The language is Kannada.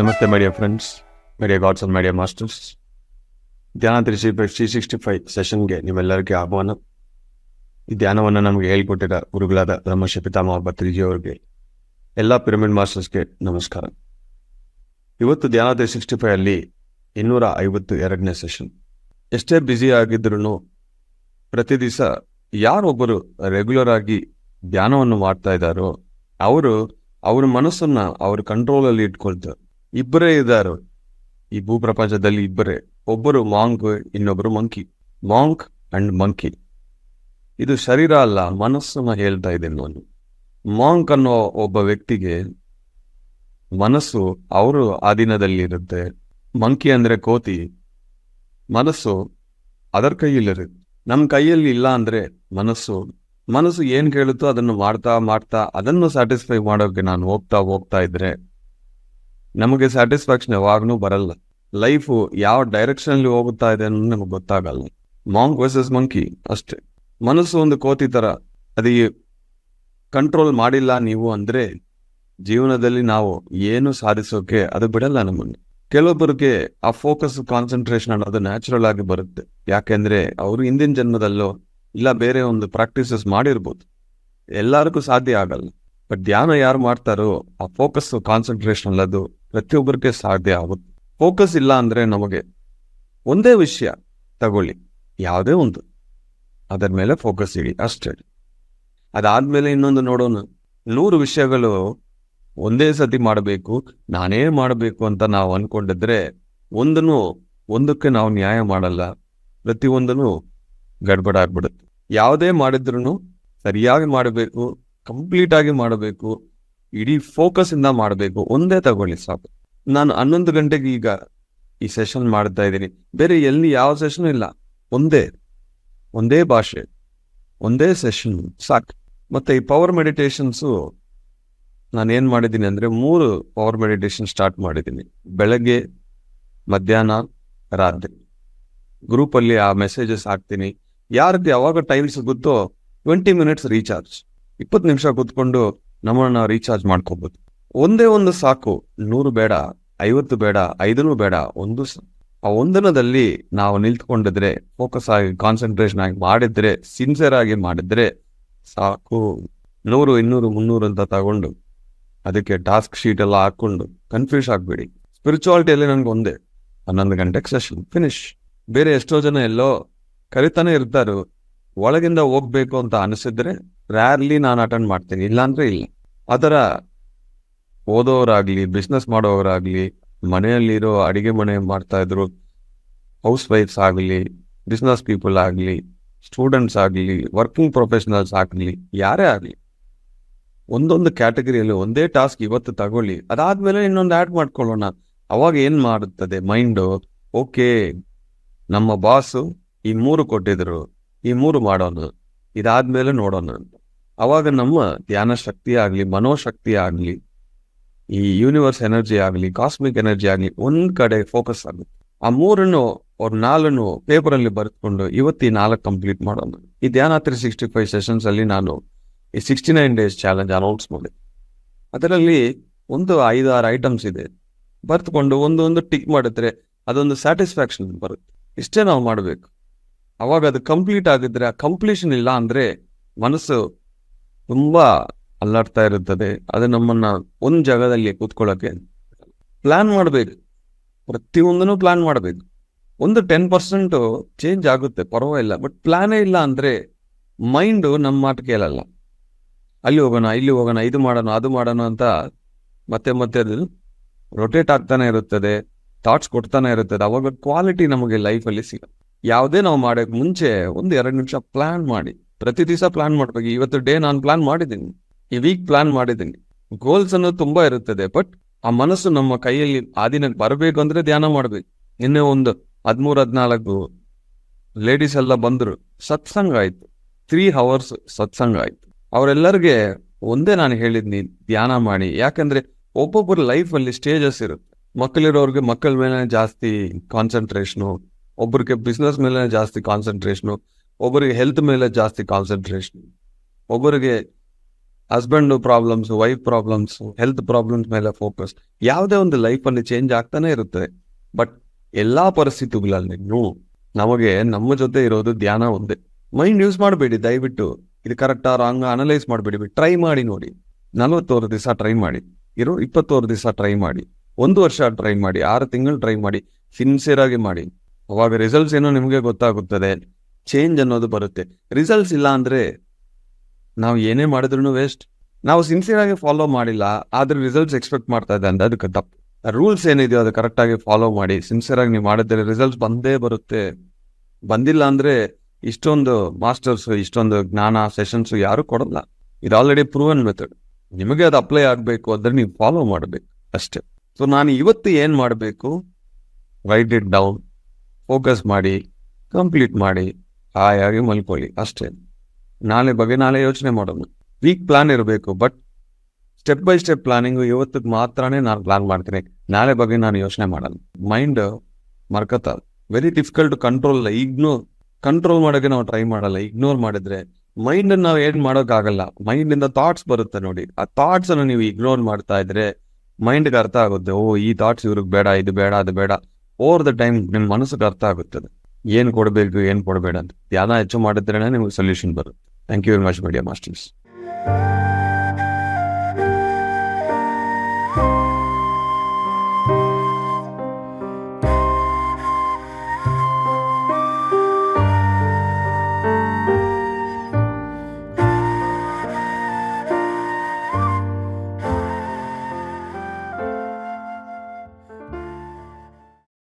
ನಮಸ್ತೆ my dear friends my dear gods and my dear masters ಧ್ಯಾನ ತ್ರೀ ತ್ರೀ ಸಿಕ್ಸ್ಟಿ ಫೈವ್ ಸೆಷನ್ಗೆ ನಿಮ್ಮೆಲ್ಲರಿಗೆ ಆಹ್ವಾನ. ಈ ಧ್ಯಾನವನ್ನು ನಮಗೆ ಹೇಳ್ಕೊಟ್ಟಿರೋ ಗುರುಗಳಾದ ಬ್ರಹ್ಮಶ್ರೀ ಪಿತಾಮಹ ಭತ್ರಿಜಿ ಅವರಿಗೆ ಎಲ್ಲ ಪಿರಮಿಡ್ ಮಾಸ್ಟರ್ಸ್ಗೆ ನಮಸ್ಕಾರ. ಇವತ್ತು ಧ್ಯಾನ ತ್ರೀ ಸಿಕ್ಸ್ಟಿ ಫೈವ್ ಅಲ್ಲಿ ಇನ್ನೂರ ಐವತ್ತು ಎರಡನೇ ಸೆಷನ್ ಎಷ್ಟೇ ಬ್ಯುಸಿ ಆಗಿದ್ರು ಪ್ರತಿ ದಿವಸ ಯಾರೊಬ್ಬರು ರೆಗ್ಯುಲರ್ ಆಗಿ ಧ್ಯಾನವನ್ನು ಮಾಡ್ತಾ ಇದ್ದಾರೋ, ಅವರು ಅವ್ರ ಮನಸ್ಸನ್ನ ಅವ್ರ ಕಂಟ್ರೋಲಲ್ಲಿ ಇಟ್ಕೊಳ್ತಾರೆ. ಇಬ್ಬರೇ ಇದ್ದಾರೆ. ಈ ಭೂಪ್ರಪಂಚದಲ್ಲಿ ಇಬ್ಬರೇ. ಒಬ್ಬರು ಮಾಂಕ್ ಇನ್ನೊಬ್ಬರು ಮಂಕಿ. Monk and monkey. ಇದು ಶರೀರ ಅಲ್ಲ, ಮನಸ್ಸನ್ನು ಹೇಳ್ತಾ ಇದೆ ನಾನು. ಮಾಂಕ್ ಅನ್ನೋ ಒಬ್ಬ ವ್ಯಕ್ತಿಗೆ ಮನಸ್ಸು ಅವರು ಆಧೀನದಲ್ಲಿರುತ್ತೆ ಮಂಕಿ ಅಂದ್ರೆ ಕೋತಿ. ಮನಸ್ಸು ಅದರ ಕೈಯಲ್ಲಿರುತ್ತೆ. ನಮ್ಮ ಕೈಯಲ್ಲಿ ಇಲ್ಲ ಅಂದ್ರೆ ಮನಸ್ಸು. ಮನಸ್ಸು ಏನು ಕೇಳುತ್ತೋ ಅದನ್ನು ಮಾಡ್ತಾ ಮಾಡ್ತಾ ಅದನ್ನು ಸ್ಯಾಟಿಸ್ಫೈ ಮಾಡೋಕೆ ನಾನು ಹೋಗ್ತಾ ಹೋಗ್ತಾ ಇದ್ರೆ ನಮಗೆ ಸ್ಯಾಟಿಸ್ಫ್ಯಾಕ್ಷನ್ ಯಾವಾಗ್ಲೂ ಬರಲ್ಲ. ಲೈಫು ಯಾವ ಡೈರೆಕ್ಷನ್ ಅಲ್ಲಿ ಹೋಗುತ್ತಾ ಇದೆ ಅನ್ನೋದು ನಮಗೆ ಗೊತ್ತಾಗಲ್ಲ. ಮಾಂಕ್ ವರ್ಸಸ್ ಮಂಕಿ ಅಷ್ಟೇ. ಮನಸ್ಸು ಒಂದು ಕೋತಿ ತರ ಅದು ಕಂಟ್ರೋಲ್ ಮಾಡಿಲ್ಲ ನೀವು ಅಂದ್ರೆ ಜೀವನದಲ್ಲಿ ನಾವು ಏನು ಸಾಧಿಸೋಕೆ ಅದು ಬಿಡಲ್ಲ ನಮ್ಮನ್ನು. ಕೆಲವೊಬ್ಬರಿಗೆ ಆ ಫೋಕಸ್ ಕಾನ್ಸಂಟ್ರೇಷನ್ ಅನ್ನೋದು ನ್ಯಾಚುರಲ್ ಆಗಿ ಬರುತ್ತೆ. ಯಾಕೆಂದ್ರೆ ಅವರು ಹಿಂದಿನ ಜನ್ಮದಲ್ಲೋ ಇಲ್ಲ ಬೇರೆ ಒಂದು ಪ್ರಾಕ್ಟೀಸಸ್ ಮಾಡಿರ್ಬೋದು. ಎಲ್ಲರಿಗೂ ಸಾಧ್ಯ ಆಗಲ್ಲ. ಬಟ್ ಧ್ಯಾನ ಯಾರು ಮಾಡ್ತಾರೋ ಆ ಫೋಕಸ್ ಕಾನ್ಸಂಟ್ರೇಷನ್ ಅಲ್ಲದು ಪ್ರತಿಯೊಬ್ಬರಿಗೆ ಸಾಧ್ಯ ಆಗುತ್ತೆ. ಫೋಕಸ್ ಇಲ್ಲ ಅಂದರೆ ನಮಗೆ ಒಂದೇ ವಿಷಯ ತಗೊಳ್ಳಿ. ಯಾವುದೇ ಒಂದು. ಅದರ ಮೇಲೆ ಫೋಕಸ್ ಇಡಿ. ಅಷ್ಟೇ. ಅದಾದ್ಮೇಲೆ ಇನ್ನೊಂದು ನೋಡೋಣ. ನೂರು ವಿಷಯಗಳು ಒಂದೇ ಸತಿ ಮಾಡಬೇಕು, ನಾನೇ ಮಾಡಬೇಕು ಅಂತ ನಾವು ಅಂದ್ಕೊಂಡಿದ್ರೆ ಒಂದನ್ನು ಒಂದಕ್ಕೆ ನಾವು ನ್ಯಾಯ ಮಾಡಲ್ಲ. ಪ್ರತಿಯೊಂದನ್ನು ಗಡ್ಬಡ ಆಗ್ಬಿಡುತ್ತೆ. ಯಾವುದೇ ಮಾಡಿದ್ರೂ ಸರಿಯಾಗಿ ಮಾಡಬೇಕು ಕಂಪ್ಲೀಟ್ ಆಗಿ ಮಾಡಬೇಕು. ಇಡೀ ಫೋಕಸ್ ಇಂದ ಮಾಡಬೇಕು. ಒಂದೇ ತಗೊಳ್ಳಿ ಸಾಕು. ನಾನು ಹನ್ನೊಂದು ಗಂಟೆಗೆ ಈಗ ಈ ಸೆಷನ್ ಮಾಡ್ತಾ ಇದ್ದೀನಿ. ಬೇರೆ ಎಲ್ಲಿ ಯಾವ ಸೆಷನ್ ಇಲ್ಲ. ಒಂದೇ ಒಂದೇ ಭಾಷೆ, ಒಂದೇ ಸೆಷನ್ ಸಾಕು. ಮತ್ತೆ ಈ ಪವರ್ ಮೆಡಿಟೇಷನ್ಸು ನಾನು ಏನು ಮಾಡಿದ್ದೀನಿ ಅಂದ್ರೆ ಮೂರು ಪವರ್ ಮೆಡಿಟೇಷನ್ ಸ್ಟಾರ್ಟ್ ಮಾಡಿದ್ದೀನಿ. ಬೆಳಗ್ಗೆ, ಮಧ್ಯಾಹ್ನ, ರಾತ್ರಿ. ಗ್ರೂಪಲ್ಲಿ ಆ ಮೆಸೇಜಸ್ ಹಾಕ್ತೀನಿ. ಯಾರಿಗೆ ಯಾವಾಗ ಟೈಮ್ ಸಿಗುತ್ತೋ ಟ್ವೆಂಟಿ ಮಿನಿಟ್ಸ್ ರೀಚಾರ್ಜ್ ಇಪ್ಪತ್ತು ನಿಮಿಷ ಕೂತ್ಕೊಂಡು ನಮ್ಮನ್ನ ರೀಚಾರ್ಜ್ ಮಾಡ್ಕೋಬಹುದು ಒಂದೇ ಒಂದು ಸಾಕು, ನೂರು ಬೇಡ, ಐವತ್ತು ಬೇಡ ಐದನೂ ಬೇಡ, ಒಂದು ಆ ಒಂದನದಲ್ಲಿ ನಾವು ನಿಲ್ತ್ಕೊಂಡಿದ್ರೆ ಫೋಕಸ್ ಆಗಿ ಕಾನ್ಸಂಟ್ರೇಷನ್ ಆಗಿ ಮಾಡಿದ್ರೆ ಸಿನ್ಸಿಯರ್ ಆಗಿ ಮಾಡಿದ್ರೆ ಸಾಕು. ನೂರು, ಇನ್ನೂರು, ಮುನ್ನೂರು ಅಂತ ತಗೊಂಡು, ಅದಕ್ಕೆ ಟಾಸ್ಕ್ ಶೀಟ್ ಎಲ್ಲ ಹಾಕೊಂಡು ಕನ್ಫ್ಯೂಸ್ ಆಗ್ಬೇಡಿ. ಸ್ಪಿರಿಚುವಾಲಿಟಿಯಲ್ಲಿ ನನ್ಗೆ ಒಂದೇ, ಹನ್ನೊಂದು ಗಂಟೆಗೆ ಸೆಷನ್ ಫಿನಿಶ್ ಬೇರೆ ಎಷ್ಟೋ ಜನ ಎಲ್ಲೋ ಕರಿತಾನೆ ಇರ್ತಾರೋ, ಒಳಗಿಂದ ಹೋಗ್ಬೇಕು ಅಂತ ಅನಿಸಿದ್ರೆ ರ್ಯಾರ್ಲಿ ನಾನು ಅಟೆಂಡ್ ಮಾಡ್ತೀನಿ, ಇಲ್ಲಾಂದ್ರೆ ಇಲ್ಲ. ಅದರ ಓದೋರಾಗ್ಲಿ ಬಿಸ್ನೆಸ್ ಮಾಡೋರಾಗ್ಲಿ, ಮನೆಯಲ್ಲಿರೋ ಅಡಿಗೆ ಮನೆ ಮಾಡ್ತಾ ಇದ್ರು ಹೌಸ್ ವೈಫ್ಸ್ ಆಗಲಿ ಬಿಸ್ನೆಸ್ ಪೀಪಲ್ ಆಗಲಿ ಸ್ಟೂಡೆಂಟ್ಸ್ ಆಗಲಿ ವರ್ಕಿಂಗ್ ಪ್ರೊಫೆಷನಲ್ಸ್ ಆಗಲಿ, ಯಾರೇ ಆಗಲಿ, ಒಂದೊಂದು ಕ್ಯಾಟಗರಿಯಲ್ಲಿ ಒಂದೇ ಟಾಸ್ಕ್ ಇವತ್ತು ತಗೊಳ್ಳಿ. ಅದಾದ್ಮೇಲೆ ಇನ್ನೊಂದು ಆ್ಯಡ್ ಮಾಡ್ಕೊಳ್ಳೋಣ. ಅವಾಗ ಏನು ಮಾಡುತ್ತದೆ? ಮೈಂಡು ಓಕೆ ನಮ್ಮ ಬಾಸು ಈ ಮೂರು ಕೊಟ್ಟಿದ್ರು, ಈ ಮೂರು ಮಾಡೋಣ. ಇದಾದ್ಮೇಲೆ ನೋಡೋಣ ಅಂತ. ಅವಾಗ ನಮ್ಮ ಧ್ಯಾನ ಶಕ್ತಿ ಆಗಲಿ, ಮನೋಶಕ್ತಿ ಆಗಲಿ, ಈ ಯೂನಿವರ್ಸ್ ಎನರ್ಜಿ ಆಗಲಿ ಕಾಸ್ಮಿಕ್ ಎನರ್ಜಿ ಆಗಲಿ ಒಂದ್ ಕಡೆ ಫೋಕಸ್ ಆಗುತ್ತೆ. ಆ ಮೂರನ್ನು ಅವ್ರ ನಾಲನ್ನು ಪೇಪರ್ ಅಲ್ಲಿ ಬರೆದುಕೊಂಡು ಇವತ್ತು ಈ ನಾಲ್ಕು ಕಂಪ್ಲೀಟ್ ಮಾಡೋಣ. ಈ ಧ್ಯಾನ ತ್ರೀ ಸಿಕ್ಸ್ಟಿ ಫೈವ್ ಸೆಷನ್ಸ್ ಅಲ್ಲಿ ನಾನು ಈ sixty nine days challenge announce ಮಾಡಿದೆ. ಅದರಲ್ಲಿ ಒಂದು ಐದಾರು ಐಟಮ್ಸ್ ಇದೆ. ಬರೆದುಕೊಂಡು ಒಂದು ಟಿಕ್ ಮಾಡಿದ್ರೆ ಅದೊಂದು ಸ್ಯಾಟಿಸ್ಫ್ಯಾಕ್ಷನ್ ಬರುತ್ತೆ. ಇಷ್ಟೇ ನಾವು ಮಾಡಬೇಕು. ಅವಾಗ ಅದು ಕಂಪ್ಲೀಟ್ ಆಗಿದ್ರೆ ಆ ಕಂಪ್ಲೀಷನ್ ಇಲ್ಲ ಅಂದ್ರೆ ಮನಸ್ಸು ತುಂಬಾ ಅಲ್ಲಾಡ್ತಾ ಇರುತ್ತದೆ. ಅದು ನಮ್ಮನ್ನ ಒಂದ್ ಜಾಗದಲ್ಲಿ ಕೂತ್ಕೊಳ್ಳೋಕೆ ಪ್ಲಾನ್ ಮಾಡಬೇಕು. ಪ್ರತಿಯೊಂದನ್ನು ಪ್ಲಾನ್ ಮಾಡಬೇಕು. ಒಂದು ಟೆನ್ ಪರ್ಸೆಂಟ್ ಚೇಂಜ್ ಆಗುತ್ತೆ, ಪರವಾಗಿಲ್ಲ. ಬಟ್ ಪ್ಲಾನೇ ಇಲ್ಲ ಅಂದ್ರೆ ಮೈಂಡು ನಮ್ಮ ಮಾತು ಕೇಳಲ್ಲ. ಅಲ್ಲಿ ಹೋಗೋಣ, ಇಲ್ಲಿ ಹೋಗೋಣ, ಇದು ಮಾಡೋಣ, ಅದು ಮಾಡೋಣ ಅಂತ ಮತ್ತೆ ಮತ್ತೆ ಅದು ರೊಟೇಟ್ ಆಗ್ತಾನೆ ಇರುತ್ತದೆ. ಥಾಟ್ಸ್ ಕೊಡ್ತಾನೆ ಇರುತ್ತದೆ. ಅವಾಗ ಕ್ವಾಲಿಟಿ ನಮಗೆ ಲೈಫಲ್ಲಿ ಸಿಗುತ್ತೆ. ಯಾವುದೇ ನಾವು ಮಾಡೋಕೆ ಮುಂಚೆ ಒಂದು ಎರಡು ನಿಮಿಷ ಪ್ಲಾನ್ ಮಾಡಿ. ಪ್ರತಿ ದಿವಸ ಪ್ಲಾನ್ ಮಾಡ್ಬೇಕು. ಇವತ್ತು ಡೇ ನಾನು ಪ್ಲಾನ್ ಮಾಡಿದ್ದೀನಿ. ಈ ವೀಕ್ ಪ್ಲಾನ್ ಮಾಡಿದ್ದೀನಿ. ಗೋಲ್ಸ್ ಅನ್ನೋದು ತುಂಬಾ ಇರುತ್ತದೆ ಬಟ್ ಆ ಮನಸ್ಸು ನಮ್ಮ ಕೈಯಲ್ಲಿ ಆ ದಿನಕ್ಕೆ ಬರಬೇಕು ಅಂದ್ರೆ ಧ್ಯಾನ ಮಾಡ್ಬೇಕು. ನಿನ್ನೆ ಒಂದು ಹದಿಮೂರ್, ಹದಿನಾಲ್ಕು ಲೇಡೀಸ್ ಎಲ್ಲ ಬಂದ್ರು. ಸತ್ಸಂಗ ಆಯ್ತು. ತ್ರೀ ಅವರ್ಸ್ ಸತ್ಸಂಗ ಆಯ್ತು. ಅವರೆಲ್ಲರಿಗೆ ಒಂದೇ ನಾನು ಹೇಳಿದ್ನಿ, ಧ್ಯಾನ ಮಾಡಿ. ಯಾಕಂದ್ರೆ ಒಬ್ಬೊಬ್ಬರ ಲೈಫ್ ಅಲ್ಲಿ ಸ್ಟೇಜಸ್ ಇರುತ್ತೆ. ಮಕ್ಕಳಿರೋರ್ಗೆ ಮಕ್ಕಳ ಮೇಲೆ ಜಾಸ್ತಿ ಕಾನ್ಸಂಟ್ರೇಷನು ಒಬ್ಬರಿಗೆ ಬಿಸ್ನೆಸ್ ಮೇಲೆ ಜಾಸ್ತಿ ಕಾನ್ಸಂಟ್ರೇಷನು ಒಬ್ಬರಿಗೆ ಹೆಲ್ತ್ ಮೇಲೆ ಜಾಸ್ತಿ ಕಾನ್ಸಂಟ್ರೇಷನ್ ಒಬ್ಬರಿಗೆ husband problems wife problems health problems ಮೇಲೆ ಫೋಕಸ್ ಯಾವುದೇ ಒಂದು ಲೈಫ್ ಅಲ್ಲಿ ಚೇಂಜ್ ಆಗ್ತಾನೆ ಇರುತ್ತೆ. ಬಟ್ ಎಲ್ಲಾ ಪರಿಸ್ಥಿತಿಗಳಲ್ಲಿ ನಮಗೆ, ನಮ್ಮ ಜೊತೆ ಇರೋದು ಧ್ಯಾನ ಒಂದೇ. ಮೈಂಡ್ ಯೂಸ್ ಮಾಡಬೇಡಿ, ದಯವಿಟ್ಟು. ಇದು ಕರೆಕ್ಟಾ ರಾಂಗ್ ಅನಲೈಸ್ ಮಾಡಬೇಡಿ. ಟ್ರೈ ಮಾಡಿ ನೋಡಿ. ನಲವತ್ತೋರು ದಿವಸ ಟ್ರೈ ಮಾಡಿ. ಇರೋ, ಇಪ್ಪತ್ತೋರು ದಿವಸ ಟ್ರೈ ಮಾಡಿ. ಒಂದು ವರ್ಷ ಟ್ರೈ ಮಾಡಿ, ಆರು ತಿಂಗಳು ಟ್ರೈ ಮಾಡಿ. ಸಿನ್ಸಿಯರ್ ಆಗಿ ಮಾಡಿ. ಅವಾಗ ರಿಸಲ್ಟ್ಸ್ ಏನೋ ನಿಮಗೆ ಗೊತ್ತಾಗುತ್ತದೆ. ಚೇಂಜ್ ಅನ್ನೋದು ಬರುತ್ತೆ. ರಿಸಲ್ಟ್ಸ್ ಇಲ್ಲ ಅಂದ್ರೆ ನಾವು ಏನೇ ಮಾಡಿದ್ರು ವೇಸ್ಟ್ ನಾವು ಸಿನ್ಸಿಯರ್ ಆಗಿ ಫಾಲೋ ಮಾಡಿಲ್ಲ, ಆದ್ರೆ ರಿಸಲ್ಟ್ಸ್ ಎಕ್ಸ್ಪೆಕ್ಟ್ ಮಾಡ್ತಾ ಇದೆ ಅಂದ್ರೆ ಅದಕ್ಕೆ ತಪ್ಪು. ರೂಲ್ಸ್ ಏನಿದೆಯೋ ಅದು ಕರೆಕ್ಟಾಗಿ ಫಾಲೋ ಮಾಡಿ ಸಿನ್ಸಿಯರ್ ಆಗಿ ನೀವು ಮಾಡಿದ್ರೆ ರಿಸಲ್ಟ್ಸ್ ಬಂದೇ ಬರುತ್ತೆ. ಬಂದಿಲ್ಲ ಅಂದ್ರೆ ಇಷ್ಟೊಂದು ಮಾಸ್ಟರ್ಸ್ ಇಷ್ಟೊಂದು ಜ್ಞಾನ ಸೆಷನ್ಸ್ ಯಾರು ಕೊಡಲ್ಲ. ಇದು ಆಲ್ರೆಡಿ ಪ್ರೂವನ್ ಮೆಥಡ್ ನಿಮಗೆ ಅದು ಅಪ್ಲೈ ಆಗಬೇಕು ಅಂದ್ರೆ ನೀವು ಫಾಲೋ ಮಾಡಬೇಕು ಅಷ್ಟೇ. ಸೊ ನಾನು ಇವತ್ತು ಏನು ಮಾಡಬೇಕು? ರೈಟ್ ಇಟ್ ಡೌನ್ ಫೋಕಸ್ ಮಾಡಿ ಕಂಪ್ಲೀಟ್ ಮಾಡಿ. ಹಾಯಾಗಿ ಮಲ್ಕೊಳ್ಳಿ, ಅಷ್ಟೇ. ನಾಳೆ ಬಗ್ಗೆ ನಾಳೆ ಯೋಚನೆ ಮಾಡೋದು ವೀಕ್ ಪ್ಲಾನ್ ಇರಬೇಕು but step by step planning ಇವತ್ತಿಗೆ ಮಾತ್ರನೇ ನಾನು ಪ್ಲಾನ್ ಮಾಡ್ತೀನಿ. ನಾಳೆ ಬಗ್ಗೆ ನಾನು ಯೋಚನೆ ಮಾಡಲ್ಲ. Mind ಮರ್ಕತ್ತ very difficult control ignore control ಮಾಡೋಕೆ ನಾವು ಟ್ರೈ ಮಾಡಲ್ಲ. ಇಗ್ನೋರ್ ಮಾಡಿದ್ರೆ ಮೈಂಡ್ ನಾವು ಏನ್ ಮಾಡೋಕ್ಕಾಗಲ್ಲ ಮೈಂಡ್ ಇಂದ ಥಾಟ್ಸ್ ಬರುತ್ತೆ ನೋಡಿ. ಆ ಥಾಟ್ಸ್ ಅನ್ನು ನೀವು ಇಗ್ನೋರ್ ಮಾಡ್ತಾ ಇದ್ರೆ ಮೈಂಡ್ಗೆ ಅರ್ಥ ಆಗುತ್ತೆ. ಓ, ಈ ಥಾಟ್ಸ್ ಇವ್ರಿಗೆ ಬೇಡ, ಇದು ಬೇಡ, ಅದು ಬೇಡ. ಓವರ್ ದ ಟೈಮ್ ನಿಮ್ಮ ಮನಸ್ಸಿಗೆ ಅರ್ಥ ಆಗುತ್ತದೆ. ಏನ್ ಕೊಡಬೇಕು, ಏನು ಕೊಡಬೇಡ ಅಂತ. ಧ್ಯಾನ ಹೆಚ್ಚು ಮಾಡಿದ್ರೇನೆ ನಿಮ್ಗೆ ಸೊಲ್ಯೂಷನ್ ಬರುತ್ತೆ. Thank you very much media masters